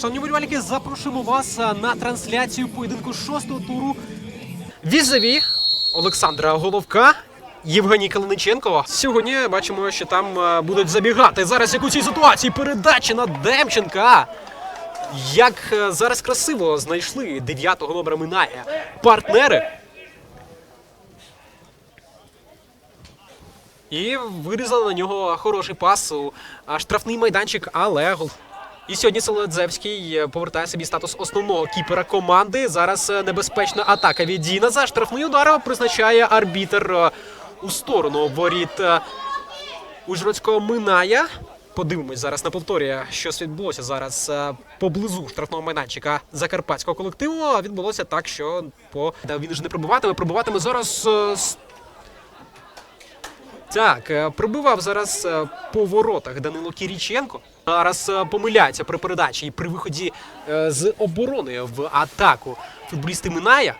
Шановні болівальники, запрошуємо вас на трансляцію поєдинку шостого туру. Візові Олександра Головка. Євгеній Калиниченко. Сьогодні бачимо, що там будуть забігати. Зараз як у цій ситуації передача на Демченка. Як е, зараз красиво знайшли дев'ятого номера минає партнери. І вирізали на нього хороший пас у штрафний майданчик, але. І сьогодні Солодзевський е, повертає собі статус основного кіпера команди. Зараз е, небезпечна атака від Діна. За штрафний удар призначає арбітер е, у сторону воріт Ужгородського Миная. Подивимось зараз на повторі, що відбулося зараз поблизу штрафного майданчика закарпатського колективу. А Відбулося так, що по він вже не пробуватиме. Пробуватиме зараз так, е, пробивав зараз е, по воротах Данило Кіріченко. Зараз е, помиляється при передачі і при виході з оборони в атаку футболісти Миная.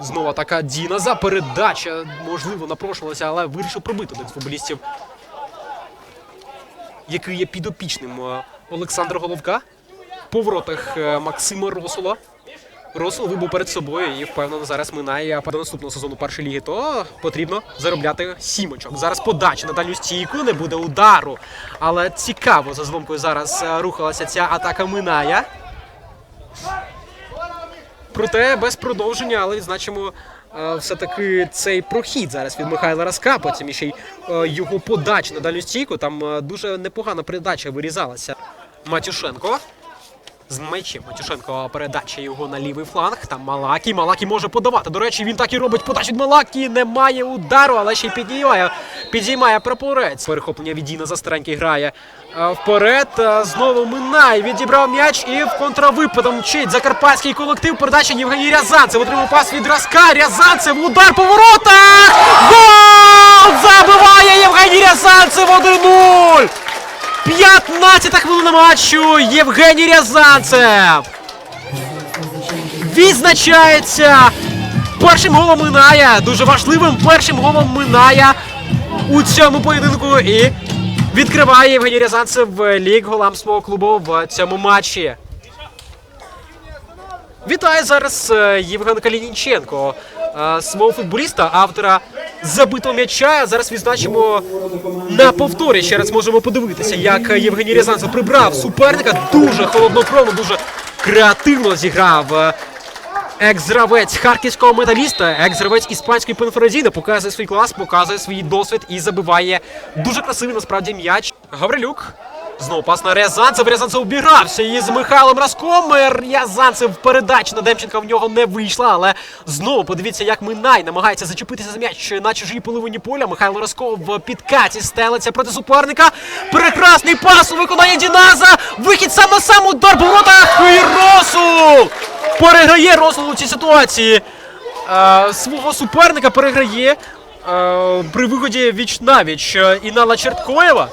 Знову така Діназа. Передача, можливо, напрошувалася, але вирішив пробити один футболістів, який є підопічним Олександра Головка. По воротах Максима Росула. Росул вибув перед собою і впевнено зараз минає до наступного сезону першої ліги. То потрібно заробляти сім очок. Зараз подача на дальню стійку, не буде удару. Але цікаво за зломкою зараз е, рухалася ця атака минає. Проте без продовження, але відзначимо е, все-таки цей прохід зараз від Михайла Раска, потім ще й е, його подача на дальню стійку. Там дуже непогана передача вирізалася. Матюшенко. З м'ячем Матюшенко передача його на лівий фланг. Там Малакі. Малакі може подавати. До речі, він так і робить подачу від Малакі. Немає удару, але ще й підіймає, підіймає прапорець. Перехоплення від Діна за старенький грає. Е, Вперед. Е, Знову Минай. Відібрав м'яч і в контравипадом мчить закарпатський колектив. Передача Євгеній Рязанцев. Отримав пас від Раска. Рязанцев. Удар по воротах. Гол! Забиває Євгеній Рязанцев 1-0. 15 хвилина матчу. Євгеній Рязанцев відзначається першим голом Минає. Дуже важливим першим голом Минає у цьому поєдинку. І відкриває Євгеній Рязанцев лік голам свого клубу в цьому матчі. Вітаю зараз е, Євген Калініченко, е, свого футболіста, автора забитого м'яча. Зараз відзначимо на повторі. Ще раз можемо подивитися, як Євгеній Рязанцев прибрав суперника. Дуже холоднокровно, дуже креативно зіграв. е, Екс-гравець харківського металіста, екс-гравець іспанської пенферезіни показує свій клас, показує свій досвід і забиває дуже красивий насправді м'яч. Гаврилюк. Знову пас на Рязанцев. Рязанцев обігрався із Михайлом Разком. Рязанцев передача на Демченка в нього не вийшла. Але знову подивіться, як Минай намагається зачепитися за м'яч на чужій половині поля. Михайло Разков в підкаті стелиться проти суперника. Прекрасний пас у виконанні Діназа. Вихід сам на сам удар воротах. І Росул! Переграє Росул у цій ситуації. Е, свого суперника переграє е, при виході віч навіч Інала Черткоєва.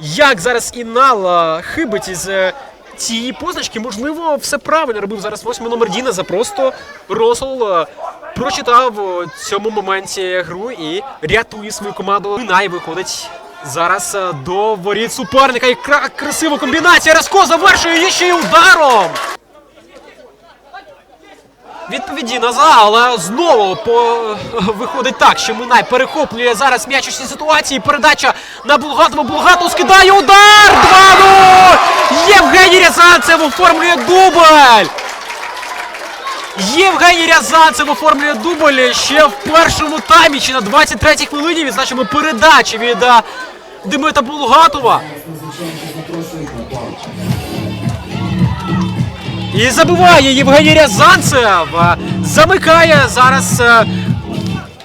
Як зараз Інала хибить із е, цієї позначки, можливо, все правильно робив зараз восьмий номер Дінеза. Просто Росул е, прочитав у цьому моменті гру і рятує свою команду. Минай виходить зараз е, до воріт суперника. І кра- красива комбінація. Раско завершує ще й ударом. Відповіді назад, але знову по... виходить так, що Минай перехоплює зараз м'яч ситуації. Передача на Булгатова. Булгатов скидає удар! 2-0! Євгеній Рязанцев оформлює дубль! Євгеній Рязанцев оформлює дубль ще в першому таймі, чи на 23-й хвилині відзначимо передачі від а, Димита Булгатова. І забиває Євгеній Рязанцев. Е, Замикає зараз е,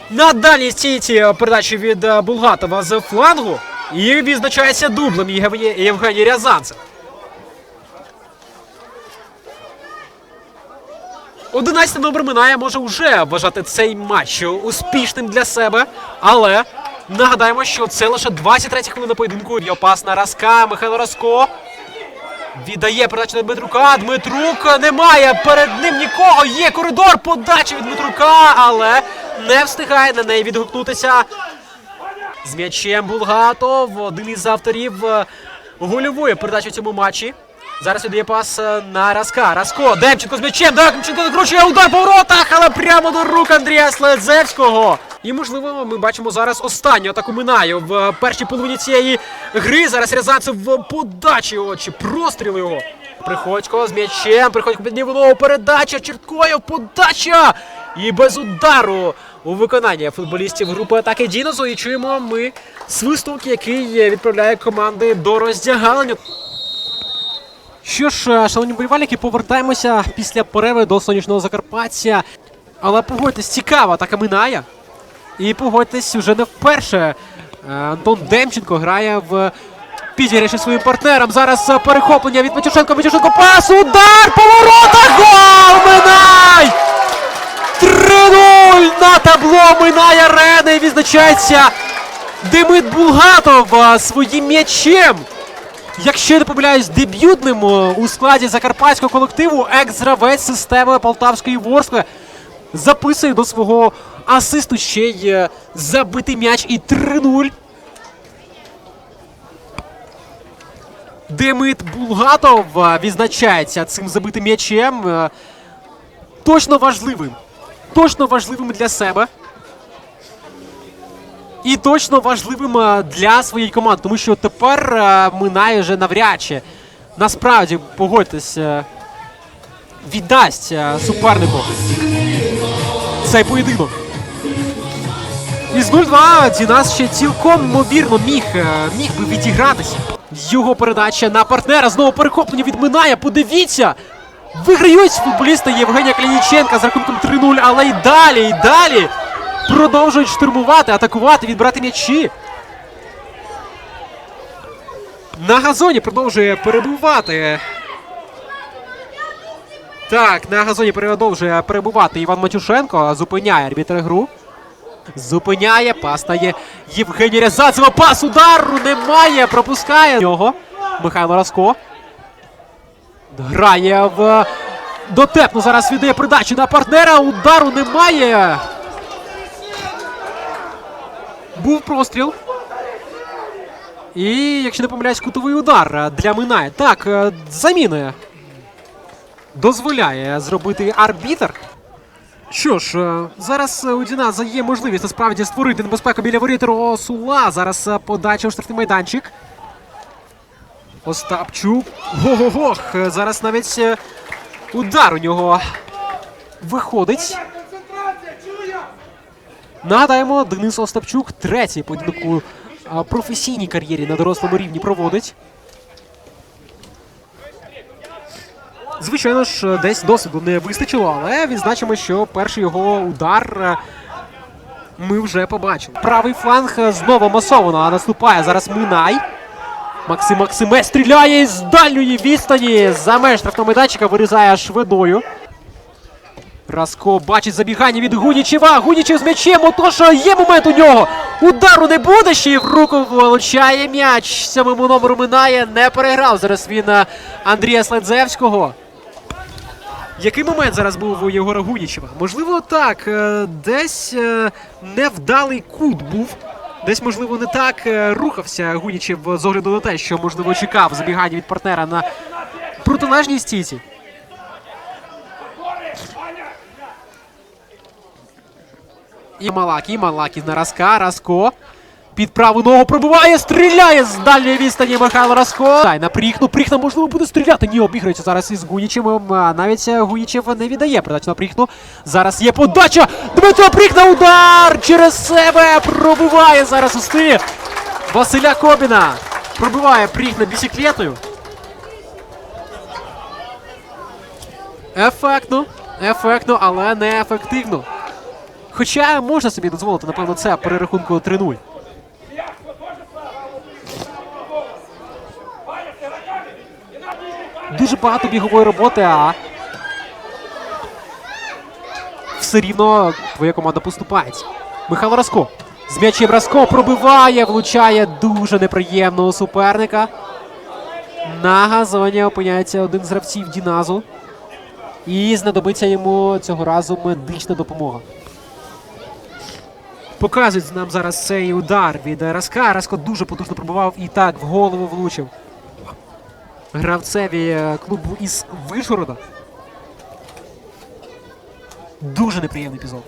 на дальній стійці передачі від е, Булгатова з флангу. І відзначається дублем Євгеній, Рязанцев. 11 номер минає може вже вважати цей матч успішним для себе, але нагадаємо, що це лише 23 хвилина поєдинку. Є пас на Раска, Михайло Раско. Віддає передачу на Дмитрука. Дмитрук немає перед ним нікого. Є коридор. Подача від Дмитрука, але не встигає на неї відгукнутися. З м'ячем Булгатов, один із авторів е, гольової передачі в цьому матчі. Зараз віддає пас е, на Раска. Раско, Демченко з м'ячем. Демченко накручує удар по воротах, але прямо до рук Андрія Следзевського. І, можливо, ми бачимо зараз останню атаку Минаю в е, першій половині цієї гри. Зараз Рязанцев в подачі очі. Простріл його. Приходько з м'ячем. Приходько під нівного передача. Черткоєв подача. І без удару у виконанні футболістів групи атаки Дінозу. І чуємо ми свисток, який відправляє команди до роздягалення. Що ж, е, шановні болівальники, повертаємося після перерви до сонячного Закарпаття. Але погодьтесь, цікава атака минає. І погодьтесь, вже не вперше. е, Антон Демченко грає в підіграші своїм партнером. Зараз е, перехоплення від Матюшенко. Матюшенко пас, удар, поворота, гол! Минай! 3-0 на табло Минай арени. Відзначається Демид Булгатов е, своїм м'ячем. Якщо я не помиляюсь, дебютним у складі закарпатського колективу екс-гравець системи Полтавської Ворскли записує до свого асисту ще й забитий м'яч і 3-0. Демид Булгатов е, відзначається цим забитим м'ячем. е, Точно важливим. Точно важливим для себе. І точно важливим е, для своєї команди, тому що тепер минає вже навряд чи. Насправді, погодьтесь, віддасть супернику цей поєдинок. Із 0-2 Дінас ще цілком ймовірно міг, е, міг би відігратися. Його передача на партнера знову перехоплення відминає. Подивіться! Виграють футболісти Євгенія Клініченка з рахунком 3-0, але й далі, і далі продовжують штурмувати, атакувати, відбирати м'ячі. На газоні продовжує перебувати. Так, на газоні продовжує перебувати Іван Матюшенко. Зупиняє арбітр гру. Зупиняє, пас стає Євгеній Рязанцева. Пас удару немає. Пропускає нього. Михайло Раско. Грає в дотепну. Зараз віддає передачу на партнера. Удару немає. Був простріл. І, якщо не помиляюсь, кутовий удар для Минає. Так, е, заміни дозволяє зробити арбітр. Що ж, е, зараз е, у Діназа є можливість насправді створити небезпеку біля воріт Росула. Зараз е, подача у штрафний майданчик. Остапчук. Го-го-гох. Зараз навіть удар у нього виходить. Нагадаємо, Денис Остапчук третій поєдинок професійній кар'єрі на дорослому рівні проводить. Звичайно ж, десь досвіду не вистачило, але відзначимо, що перший його удар е, ми вже побачили. Правий фланг знову масовано наступає зараз Минай. Максим Максиме стріляє з дальньої відстані. За меж штрафного вирізає швидою. Раско бачить забігання від Гунічева. Гунічев з м'ячем. Отож є момент у нього. Удару не буде ще й в руку влучає м'яч. Сьомому номеру минає. Не переграв. Зараз він е, Андрія Следзевського. Який момент зараз був у Єгора Гунічева? Можливо, так. е, Десь е, невдалий кут був. Десь, можливо, не так е, рухався Гунічев з огляду на те, що, можливо, чекав забігання від партнера на протилежній стійці. І Малакі, Малакі на Раска, Раско. Під праву ногу пробиває, стріляє з дальньої відстані Михайло Раско. Дай на Пріхну, Пріхна, можливо, буде стріляти. Ні, обіграється зараз із Гунічевим. А навіть е, Гунічев не віддає передачу на Пріхну. Зараз є подача. Дмитро Пріхна, удар через себе. Пробиває зараз у стилі Василя Кобіна. Пробиває Пріхна бісіклетою. Ефектно, ефектно, але не ефективно. Хоча можна собі дозволити, напевно, це при рахунку 3-0. Дуже багато бігової роботи, а все рівно твоя команда поступається. Михайло Раско. З м'ячем Раско пробиває, влучає дуже неприємно у суперника. На газоні опиняється один з гравців Діназу. І знадобиться йому цього разу медична допомога. Показують нам зараз цей удар від Раска. Раско дуже потужно пробував і так в голову влучив. Гравцеві е, клубу із Вишгорода. Дуже неприємний епізод.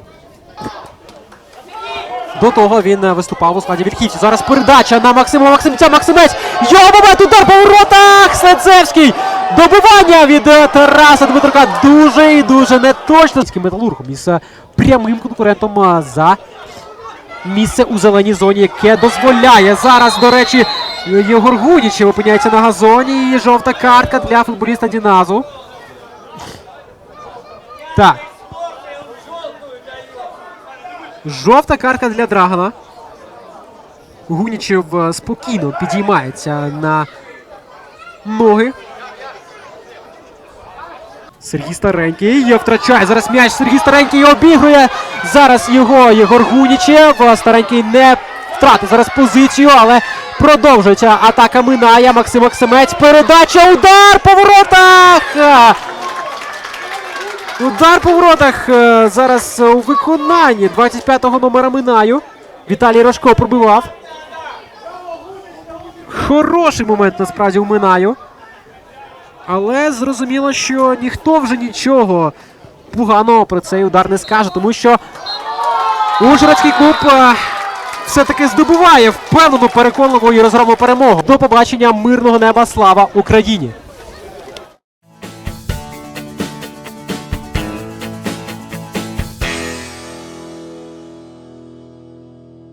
До того він е, виступав у складі верхівців. Зараз передача на Максима Максимця. Максимець. Його момент удар по воротах. Слецевський. Добивання від е, Тараса Дмитрука. Дуже і дуже неточно. Металургом із прямим конкурентом за місце у зеленій зоні, яке дозволяє зараз, до речі, Єгор Гудічев опиняється на газоні. І жовта картка для футболіста Діназу. Так. Жовта картка для Драгана. Гунічев е, спокійно підіймається на ноги. Сергій Старенький є, втрачає зараз м'яч. Сергій Старенький обігрує. Зараз його Єгор Гунічев. Старенький не втратив зараз позицію, але продовжується атака минає. Максим Максимець. Передача. Удар по воротах. Удар по воротах е, зараз у виконанні 25-го номера Минаю. Віталій Рожко пробивав. Хороший момент насправді у Минаю. Але зрозуміло, що ніхто вже нічого поганого про цей удар не скаже, тому що Ужгородський клуб е, все-таки здобуває впевнену, переконливу і розгромну перемогу. До побачення мирного неба. Слава Україні!